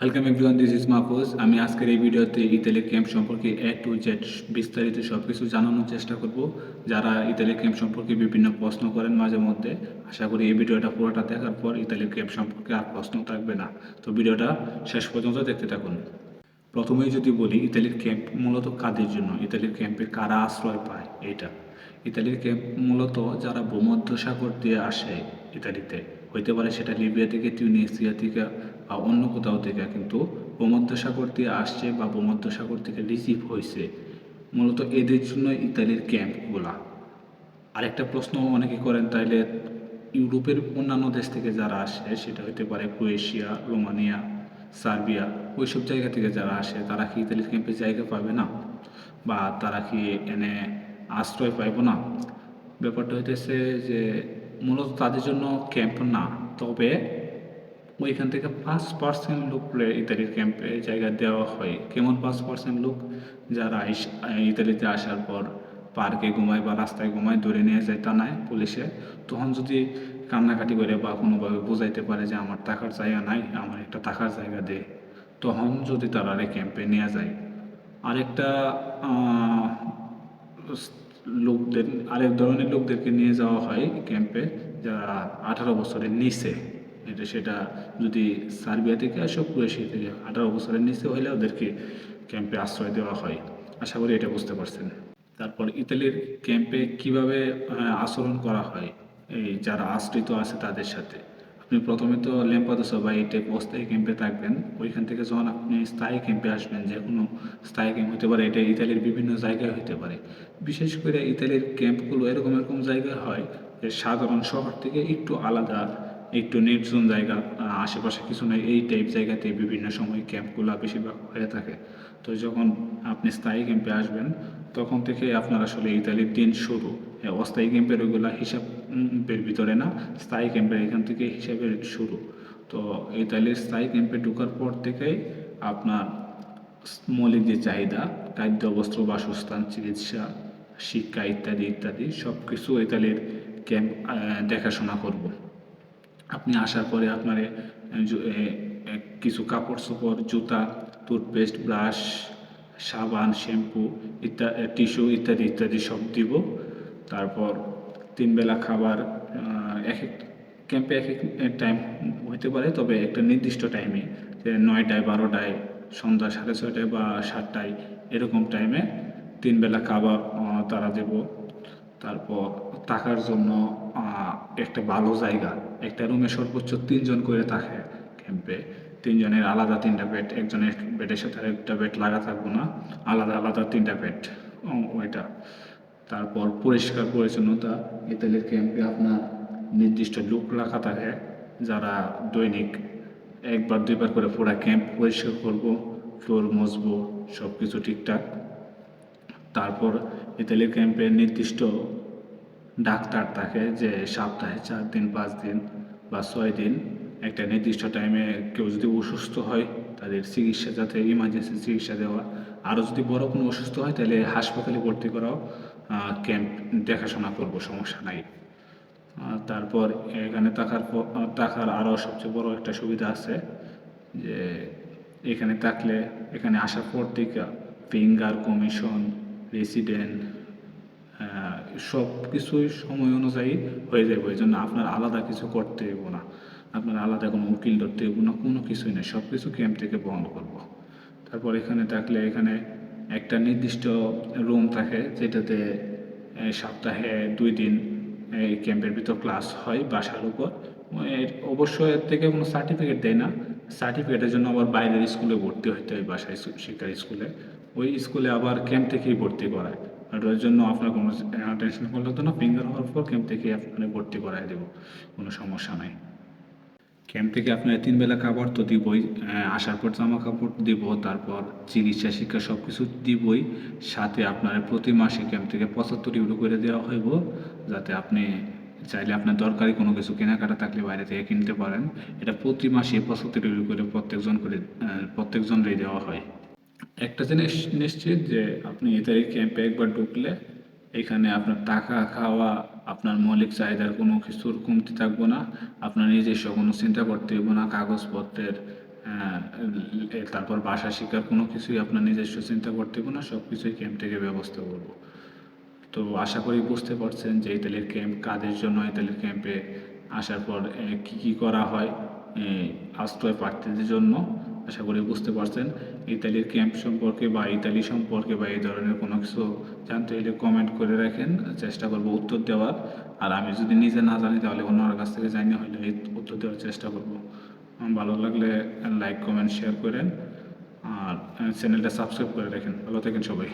Welcome everyone this is Mahfuz আমি আজকের এই ভিডিওতে ইতালি ক্যাম্প সম্পর্কে এ টু জেড বিস্তারিত সব কিছু জানানোর চেষ্টা করব। যারা ইতালি ক্যাম্প সম্পর্কে বিভিন্ন প্রশ্ন করেন মাঝে মধ্যে, আশা করি এই ভিডিওটা পুরোটা দেখার পর ইতালি ক্যাম্প সম্পর্কে আর প্রশ্ন থাকবে না। তো ভিডিওটা শেষ পর্যন্ত দেখতে থাকুন। প্রথমেই যদি বলি ইতালির ক্যাম্প মূলত কাদের জন্য? ইতালির ক্যাম্পে কারা আশ্রয় পায়? এটা। ইতালির ক্যাম্প মূলত যারা ভূমধ্য সাগর দিয়ে আসে ইতালিতে হইতে পারে সেটা লিবিয়া থেকে তিউনিসিয়া থেকে বা অন্য কোথাও থেকে কিন্তু ভূমধ্য সাগর দিয়ে আসছে বা ভূমধ্য সাগর থেকে রিসিভ হয়েছে। মূলত এদের জন্য ইতালির ক্যাম্পগুলা আরেকটা প্রশ্ন অনেকে করেন, তাইলে ইউরোপের অন্যান্য দেশ থেকে যারা আসে, সেটা হতে পারে ক্রোয়েশিয়া, রোমানিয়া, সার্বিয়া, ওইসব জায়গা থেকে যারা আসে, তারা কি ইতালির ক্যাম্পে জায়গা পাবে না? বা তারা কি এনে আশ্রয় পাইব না? ব্যাপারটা হইতেছে যে মূলত তাদের জন্য ক্যাম্প না, তবে ওইখান থেকে পাঁচ পার্সেন্ট লোকরে ইতালির ক্যাম্পে জায়গা দেওয়া হয়। কেমন পাঁচ পার্সেন্ট লোক? যারা ইতালিতে আসার পর পার্কে ঘুমায় বা রাস্তায় ঘুমায়, ধরে নিয়ে যায় তা নাই পুলিশে তখন যদি কান্নাকাটি করে বা কোনোভাবে বোঝাইতে পারে যে আমার থাকার জায়গা নাই, আমার একটা থাকার জায়গা দে। তখন যদি তারা ক্যাম্পে নিয়ে যায়। আরেকটা লোকদের আরেক ধরনের লোকদেরকে নিয়ে যাওয়া হয় ক্যাম্পে যারা আঠারো বছরের নিচে। এটা সেটা যদি সার্বিয়া থেকে আসো ক্রোয়েশিয়া থেকে আঠারো বছরের নিচে হইলে ওদেরকে ক্যাম্পে আশ্রয় দেওয়া হয়। আশা করি এটা বুঝতে পারছেন। তারপর ইতালির ক্যাম্পে কীভাবে আচরণ করা হয়? এই যারা আশ্রিত আছে তাদের সাথে। আপনি প্রথমে তো ল্যাম্পাদোসা বা এই টাইপ অস্থায়ী ক্যাম্পে থাকবেন। ওইখান থেকে যখন আপনি স্থায়ী ক্যাম্পে আসবেন, যে কোনো স্থায়ী ক্যাম্প হতে পারে, এটা ইতালির বিভিন্ন জায়গায় হতে পারে। বিশেষ করে ইতালির ক্যাম্পগুলো এরকম এরকম জায়গায় হয় যে সাধারণ শহর থেকে একটু আলাদা একটু নির্জন জায়গা আশেপাশে কিছু নেই, এই টাইপ জায়গাতে বিভিন্ন সময় ক্যাম্পগুলো বেশিরভাগ হয়ে থাকে। তো যখন আপনি স্থায়ী ক্যাম্পে আসবেন, তখন থেকে আপনার আসলে ইতালির দিন শুরু। অস্থায়ী ক্যাম্পের ওইগুলা হিসাবের ভিতরে না, স্থায়ী ক্যাম্পের এখান থেকে হিসাবের শুরু। তো ইতালির স্থায়ী ক্যাম্পে ঢোকার পর থেকেই আপনার মৌলিক যে চাহিদা, খাদ্য, বস্ত্র, বাসস্থান, চিকিৎসা, শিক্ষা ইত্যাদি ইত্যাদি সব কিছু ইতালির ক্যাম্প দেখাশোনা করব। আপনি আসার পরে আপনার কিছু কাপড় চোপড়, জুতা টুথপেস্ট ব্রাশ সাবান শ্যাম্পু ইত্যাদি টিস্যু ইত্যাদি ইত্যাদি সব দিব। তারপর তিন বেলা খাবার এক এক ক্যাম্পে এক এক টাইম হইতে পারে, তবে একটা নির্দিষ্ট টাইমে নয়টায়, বারোটায়, সন্ধ্যা সাড়ে ছয়টায় বা সাতটায়, এরকম টাইমে তিন বেলা খাবার তারা দেব। তারপর থাকার জন্য একটা ভালো জায়গা। একটা রুমে সর্বোচ্চ তিনজন করে থাকে ক্যাম্পে। তিনজনের আলাদা তিনটা বেড, একজনের বেডের সাথে একটা বেড লাগা থাকব না। আলাদা আলাদা তিনটা বেড ওইটা। তারপর পরিষ্কার পরিচ্ছন্নতা। ইতালির ক্যাম্পে আপনার নির্দিষ্ট লোক রাখা থাকে, যারা দৈনিক একবার, দুইবার করে পুরা ক্যাম্প পরিষ্কার করব, ফ্লোর মুছবো সব কিছু ঠিকঠাক। তারপর ইতালির ক্যাম্পে নির্দিষ্ট ডাক্তার থাকে যে সপ্তাহে চার দিন, পাঁচ দিন বা ছয় দিন, একটা নির্দিষ্ট টাইমে কেউ যদি অসুস্থ হয়, তাদের চিকিৎসা, যাতে ইমার্জেন্সি চিকিৎসা দেওয়া। আরও যদি বড় কোনো অসুস্থ হয়, তাহলে হাসপাতালে ভর্তি করাও ক্যাম্প দেখাশোনা করব, সমস্যা নাই। তারপর এখানে থাকার থাকার আরও সবচেয়ে বড় একটা সুবিধা আছে যে এখানে থাকলে, এখানে আসার পর থেকে ফিঙ্গার কমিশন রেসিডেন্ট সব কিছুই সময় অনুযায়ী হয়ে যাবে ওই জন্য আপনার আলাদা কিছু করতে হইব না। আপনার আলাদা কোনো উকিল ধরতে হইব না, কোনো কিছুই নেই সব কিছু ক্যাম্প থেকে বন্ধ করব। তারপর এখানে থাকলে এখানে একটা নির্দিষ্ট রুম থাকে, যেটাতে সপ্তাহে দুই দিন এই ক্যাম্পের ভিতর ক্লাস হয় বাসার উপর। অবশ্য এর থেকে কোনো সার্টিফিকেট দেয় না। সার্টিফিকেটের জন্য আবার বাইরের স্কুলে ভর্তি হতে হয়, বাসায় শিক্ষার স্কুলে ওই স্কুলে আবার ক্যাম্প থেকেই ভর্তি করায়। ওর জন্য আপনার কোনো টেনশন করলে হতো না ফিঙ্গার হওয়ার পর ক্যাম্প থেকে আপনার ভর্তি করায় দেবো, কোনো সমস্যা নাই। ক্যাম্প থেকে আপনার তিন বেলা খাবার তো দিবই আসার পর জামা কাপড় দিব, তারপর চিকিৎসা শিক্ষা সব কিছু দিবই, সাথে আপনার প্রতি মাসে ক্যাম্প থেকে পঁচাত্তর ইউরো করে দেওয়া হইব, যাতে আপনি চাইলে আপনার দরকারি কোনো কিছু কেনাকাটা থাকলে বাইরে থেকে কিনতে পারেন। এটা প্রতি মাসে পঁচাত্তর ইউরো করে প্রত্যেকজন করে প্রত্যেকজনকেই দেওয়া হয়। একটা জিনিস নিশ্চিত যে আপনি ইতালি ক্যাম্পে একবার ঢুকলে এখানে আপনার টাকা, খাওয়া, আপনার মৌলিক চাহিদার কোনো কিছুর কমতি থাকব না। আপনার নিজস্ব কোনো চিন্তা করতে হইব না, কাগজপত্রের তারপর ভাষা শিকার কোনো কিছুই আপনার নিজস্ব চিন্তা করতে হবে না সব কিছুই ক্যাম্প থেকে ব্যবস্থা করব। তো আশা করি বুঝতে পারছেন যে ইতালির ক্যাম্প কাদের জন্য ইতালির ক্যাম্পে আসার পর কি কি করা হয় আশ্রয় প্রার্থীদের জন্য। আশা করি বুঝতে পারছেন। ইতালির ক্যাম্প সম্পর্কে বা ইতালি সম্পর্কে বা এই ধরনের কোনো কিছু জানতে হলে কমেন্ট করে রাখেন। চেষ্টা করব উত্তর দেওয়ার। আর আমি যদি নিজে না জানি তাহলে অন্যর কাছ থেকে জানি, হলে উত্তর দেওয়ার চেষ্টা করব। ভালো লাগলে লাইক কমেন্ট শেয়ার করেন। আর চ্যানেলটা সাবস্ক্রাইব করে রাখেন। ভালো থাকেন সবাই।